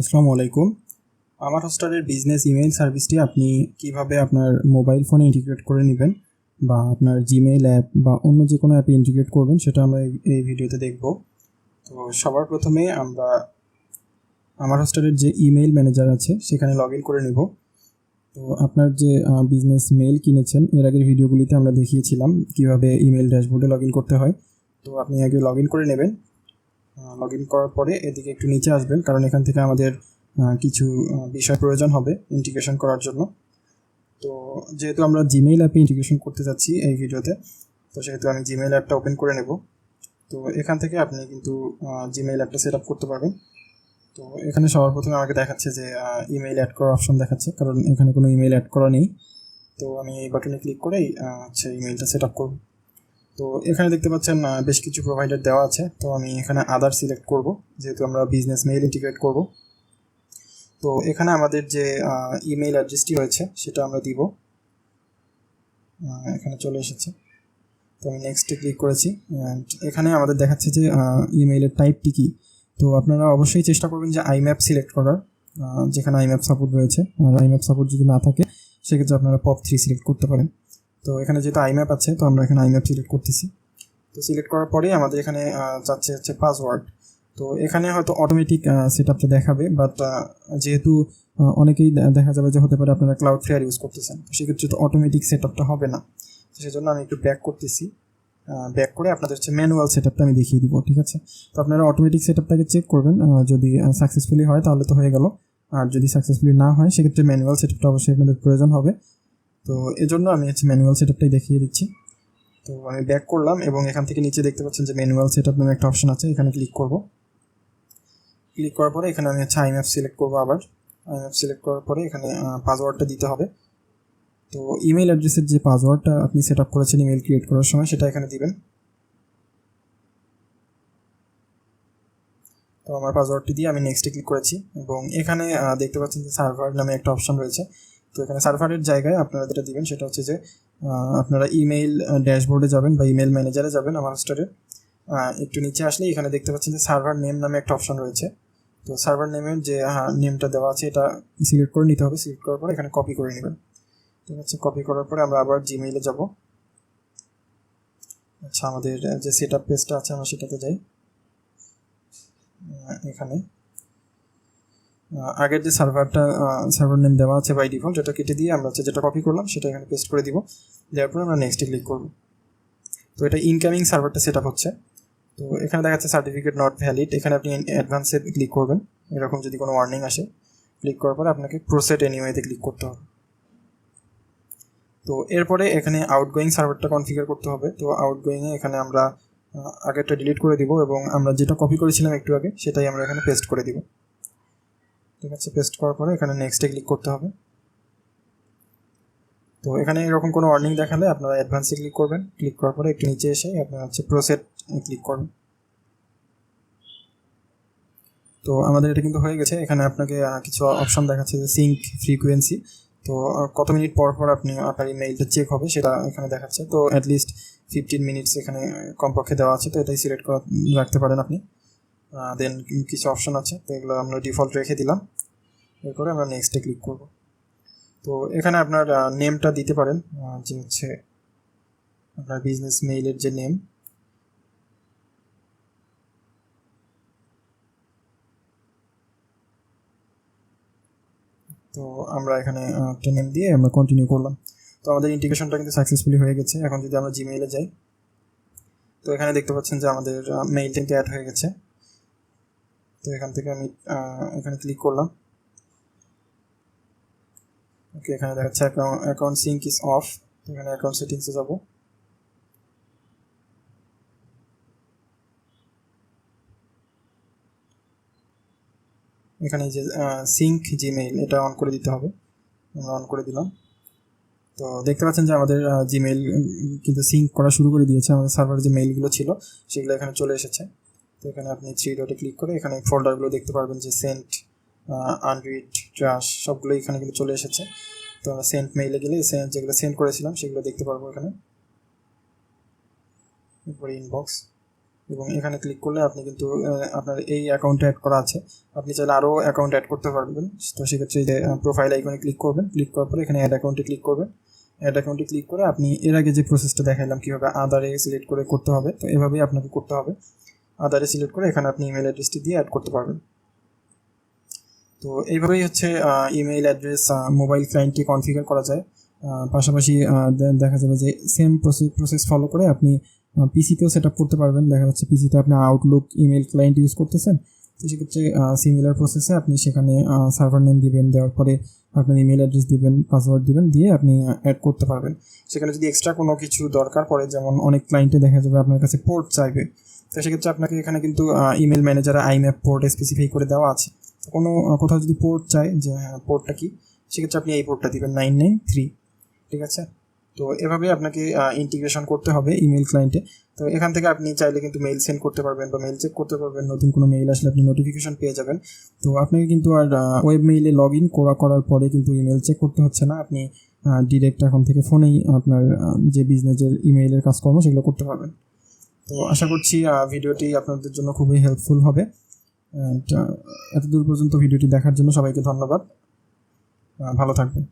আসসালামু আলাইকুম। আমার হোস্টারের বিজনেস ইমেইল সার্ভিসটি আপনি কীভাবে আপনার মোবাইল ফোনে ইন্টিগ্রেট করে নেবেন বা আপনার জিমেইল অ্যাপ বা অন্য যে কোনো অ্যাপে ইন্টিগ্রেট করবেন, সেটা আমরা এই- ভিডিওতে দেখব। তো সবার প্রথমে আমরা আমার হোস্টারের যে ইমেইল ম্যানেজার আছে, সেখানে লগ ইন করে নেব। তো আপনার যে বিজনেস মেইল কিনেছেন, এর আগের ভিডিওগুলিতে আমরা দেখিয়েছিলাম কীভাবে ইমেইল ড্যাশবোর্ডে লগ ইন করতে হয়। তো আপনি আগে লগ ইন করে নেবেন। লগ ইন করার পরে এদিকে একটু নিচে আসবেন, কারণ এখান থেকে আমাদের কিছু বিষয় প্রয়োজন হবে ইন্টিগ্রেশন করার জন্য। তো যেহেতু আমরা জিমেইল অ্যাপে ইন্টিগ্রেশন করতে যাচ্ছি এই ভিডিওতে, তো সেহেতু আমি জিমেইল অ্যাপটা ওপেন করে নেব। তো এখান থেকে আপনি কিন্তু জিমেইল অ্যাপটা সেট আপ করতে পারবেন। তো এখানে সবার প্রথমে আমাকে দেখাচ্ছে যে ইমেইল অ্যাড করার অপশন দেখাচ্ছে, কারণ এখানে কোনো ইমেইল অ্যাড করা নেই। তো আমি এই বাটনে ক্লিক করেই হচ্ছে ইমেইলটা সেট আপ করব। তো এখানে দেখতে পাচ্ছেন বেশ কিছু প্রোভাইডার দেওয়া আছে। তো আমি এখানে আদার সিলেক্ট করব, যেহেতু আমরা বিজনেস মেইল ইন্টিগ্রেট করব। তো এখানে আমাদের যে ইমেইল অ্যাড্রেসটি রয়েছে, সেটা আমরা দিব। এখানে চলে এসেছে। তো আমি নেক্সটে ক্লিক করেছি অ্যান্ড এখানে আমাদের দেখাচ্ছে যে ইমেইলের টাইপটি কী। তো আপনারা অবশ্যই চেষ্টা করবেন যে আইম্যাপ সিলেক্ট করার যেখানে আইম্যাপ সাপোর্ট রয়েছে। আর আইম্যাপ সাপোর্ট যদি না থাকে, সেক্ষেত্রে আপনারা পপ থ্রি সিলেক্ট করতে পারেন। তো এখানে যেহেতু আইম্যাপ আছে, তো আমরা এখানে আইম্যাপ সিলেক্ট করতেছি। তো সিলেক্ট করার পরে আমাদের এখানে যাচ্ছে হচ্ছে পাসওয়ার্ড তো এখানে হয়তো অটোমেটিক সেট আপটা দেখাবে বাট যেহেতু অনেকেই দেখা যাবে যে হতে পারে আপনারা ক্লাউড ফেয়ার ইউজ করতেছেন। তো সেক্ষেত্রে তো অটোমেটিক সেট আপটা হবে না। তো সেজন্য আমি একটু ব্যাক করতেছি। ব্যাক করে আপনাদের হচ্ছে ম্যানুয়াল সেট আপটা আমি দেখিয়ে দিব, ঠিক আছে? তো আপনারা অটোমেটিক সেট আপটাকে চেক করবেন যদি সাকসেসফুলি হয় তাহলে তো হয়ে গেল। আর যদি সাকসেসফুলি না হয়, সেক্ষেত্রে ম্যানুয়াল সেট আপটা অবশ্যই আপনাদের প্রয়োজন হবে। তো এজন্য আমি হচ্ছে ম্যানুয়াল সেট আপটাই দেখিয়ে দিচ্ছি। তো আমি ব্যাক করলাম এবং এখান থেকে নিচে দেখতে পাচ্ছেন যে ম্যানুয়াল সেট আপ নামে একটা অপশন আছে, এখানে ক্লিক করব। ক্লিক করার পরে এখানে আমি হচ্ছে আইম্যাপ সিলেক্ট করব আবার। আইম্যাপ সিলেক্ট করার পরে এখানে পাসওয়ার্ডটা দিতে হবে। তো ইমেল অ্যাড্রেসের যে পাসওয়ার্ডটা আপনি সেট আপ করেছেন ইমেল ক্রিয়েট করার সময়, সেটা এখানে দিবেন। তো আমার পাসওয়ার্ডটি দিয়ে আমি নেক্সটে ক্লিক করেছি এবং এখানে দেখতে পাচ্ছেন যে সার্ভার নামে একটা অপশন রয়েছে। তো এখানে সার্ভারের জায়গায় আপনারা যেটা দিবেন সেটা হচ্ছে যে আপনারা ইমেইল ড্যাশবোর্ডে যাবেন বা ইমেল ম্যানেজারে যাবেন আমার হোস্টারে একটু নিচে আসলে এখানে দেখতে পাচ্ছেন যে সার্ভার নেম নামে একটা অপশন রয়েছে। তো সার্ভার নেমের যে নেমটা দেওয়া আছে এটা সিলেক্ট করে নিতে হবে। সিলেক্ট করার পর এখানে কপি করে নেবেন। ঠিক আছে কপি করার পরে আমরা আবার জিমেইলে যাব। আচ্ছা আমাদের যে সেট আপ পেজটা আছে আমরা সেটাতে যাই। এখানে। আগের যে সার্ভারটা সার্ভার নেম দেওয়া আছে বাই ডিফল্ট এটা কেটে দিয়ে আমরা হচ্ছে যেটা কপি করলাম, সেটা এখানে পেস্ট করে দিব। দেওয়ার পরে আমরা নেক্সটে ক্লিক করব। তো এটা ইনকামিং সার্ভারটা সেট হচ্ছে। তো এখানে দেখা যাচ্ছে সার্টিফিকেট নট ভ্যালিড এখানে আপনি অ্যাডভান্সে ক্লিক করবেন। এরকম যদি কোনো ওয়ার্নিং আসে ক্লিক করার পরে আপনাকে প্রোসেট এনিওয়েতে ক্লিক করতে হবে। তো এরপরে এখানে আউটগোয়িং সার্ভারটা কনফিগার করতে হবে। তো আউটগোয়িংয়ে এখানে আমরা আগেরটা ডিলিট করে দিব এবং আমরা যেটা কপি করেছিলাম একটু আগে, সেটাই আমরা এখানে পেস্ট করে দিব। ঠিক আছে পেস্ট করার পরে এখানে নেক্সটে ক্লিক করতে হবে। তো এখানে এরকম কোনো ওয়ার্নিং দেখালে আপনারা অ্যাডভান্সে ক্লিক করবেন। ক্লিক করার পরে একটু নিচে এসে আপনারা হচ্ছে প্রোসেট ক্লিক করবেন। তো আমাদের এটা কিন্তু হয়ে গেছে। এখানে আপনাকে কিছু অপশন দেখাচ্ছে যে সিঙ্ক ফ্রিকোয়েন্সি তো কত মিনিট পর পর আপনি আপনার ইমেইলটা চেক হবে সেটা এখানে দেখাচ্ছে। তো অ্যাটলিস্ট ফিফটিন মিনিটস এখানে কমপক্ষে দেওয়া আছে। তো এটাই সিলেক্ট করা, রাখতে পারেন আপনি। দেন কিছু অপশন আছে, তো এগুলো আমরা ডিফল্ট রেখে দিলাম। এরপরে আমরা নেক্সটে ক্লিক করব। তো এখানে আপনার নেমটা দিতে পারেন যে হচ্ছে আপনার বিজনেস মেইলের যে নেম তো আমরা এখানে একটা নেম দিয়ে আমরা কন্টিনিউ করলাম। তো আমাদের ইন্টিগ্রেশনটা কিন্তু সাকসেসফুলি হয়ে গেছে। এখন যদি আমরা জিমেইলে যাই, তো এখানে দেখতে পাচ্ছেন যে আমাদের মেইল কিন্তু অ্যাড হয়ে গেছে। তো এখান থেকে আমি এখানে ক্লিক করলাম। ওকে এখানে দেখাচ্ছে অ্যাকাউন্ট সিঙ্ক ইজ অফ এখানে অ্যাকাউন্ট সেটিংসে যাব। এখানে যে সিঙ্ক জিমেইল এটা অন করে দিতে হবে। আমরা অন করে দিলাম। তো দেখতে পাচ্ছেন যে আমাদের জিমেইল কিন্তু সিঙ্ক করা শুরু করে দিয়েছে। আমাদের সার্ভারে যে মেইলগুলো ছিল, সেগুলো এখানে চলে এসেছে। তো এখানে আপনি থ্রি ডটে ক্লিক করে এখানে ফোল্ডারগুলো দেখতে পারবেন যে সেন্ট আনরিড ট্রাশ সবগুলো এখানে কিন্তু চলে এসেছে। তো আমরা সেন্ট মেইলে গেলে সেন্ট যেগুলো সেন্ড করেছিলাম সেগুলো দেখতে পারব এখানে। এরপরে ইনবক্স এবং এখানে ক্লিক করলে আপনি কিন্তু আপনার এই অ্যাকাউন্টে অ্যাড করা আছে। আপনি চাইলে আরও অ্যাকাউন্ট অ্যাড করতে পারবেন। তো সেক্ষেত্রে যে প্রোফাইল আইকনে ক্লিক করবেন। ক্লিক করার পরে এখানে অ্যাড অ্যাকাউন্টে ক্লিক করবেন। অ্যাড অ্যাকাউন্টে ক্লিক করে আপনি এর আগে যে প্রসেসটা দেখাইলাম কীভাবে আদারে সিলেক্ট করে করতে হবে, তো এভাবেই আপনাকে করতে হবে। আদারে সিলেক্ট করে এখানে আপনি ইমেল অ্যাড্রেসটি দিয়ে অ্যাড করতে পারবেন। তো এইভাবেই হচ্ছে ইমেইল অ্যাড্রেস মোবাইল ক্লায়েন্টটি কনফিগার করা যায়। পাশাপাশি দেখা যাবে যে সেম প্রসেস প্রসেস ফলো করে আপনি পিসিতেও সেট আপ করতে পারবেন। দেখা যাচ্ছে পিসিতে আপনি আউটলুক ইমেল ক্লায়েন্ট ইউজ করতেছেন। তো সেক্ষেত্রে সিমিলার প্রসেসে আপনি সেখানে সার্ভার নেম দিবেন। দেওয়ার পরে আপনার ইমেল অ্যাড্রেস দিবেন পাসওয়ার্ড দিবেন, দিয়ে আপনি অ্যাড করতে পারবেন। সেখানে যদি এক্সট্রা কোনো কিছু দরকার পড়ে, যেমন অনেক ক্লায়েন্টে দেখা যাবে আপনার কাছে পোর্ট চাইবে তো সেক্ষেত্রে আপনাকে এখানে কিন্তু ইমেল ম্যানেজারে আইম্যাপ পোর্ট স্পেসিফাই করে দেওয়া আছে। কোনো কোথাও যদি পোর্ট চাই যে হ্যাঁ পোর্টটা কি, সেক্ষেত্রে আপনি এই পোর্টটা দিবেন নাইন নাইন থ্রি ঠিক আছে? তো এভাবে আপনাকে ইন্টিগ্রেশন করতে হবে ইমেল ক্লায়েন্টে তো এখান থেকে আপনি চাইলে কিন্তু মেইল সেন্ড করতে পারবেন বা মেইল চেক করতে পারবেন, নতুন কোনো মেইল আসলে আপনি নোটিফিকেশন পেয়ে যাবেন। তো আপনাকে কিন্তু আর ওয়েব মেইলে লগ ইন করা, করার পরে কিন্তু ইমেল চেক করতে হচ্ছে না। আপনি ডিরেক্ট এখন থেকে ফোনেই আপনার যে বিজনেসের ইমেইলের কাজকর্ম সেগুলো করতে পারবেন। তো আশা করছি ভিডিওটি আপনাদের জন্য খুবই হেল্পফুল হবে। এত দূর পর্যন্ত ভিডিওটি দেখার জন্য সবাইকে ধন্যবাদ। ভালো থাকবেন।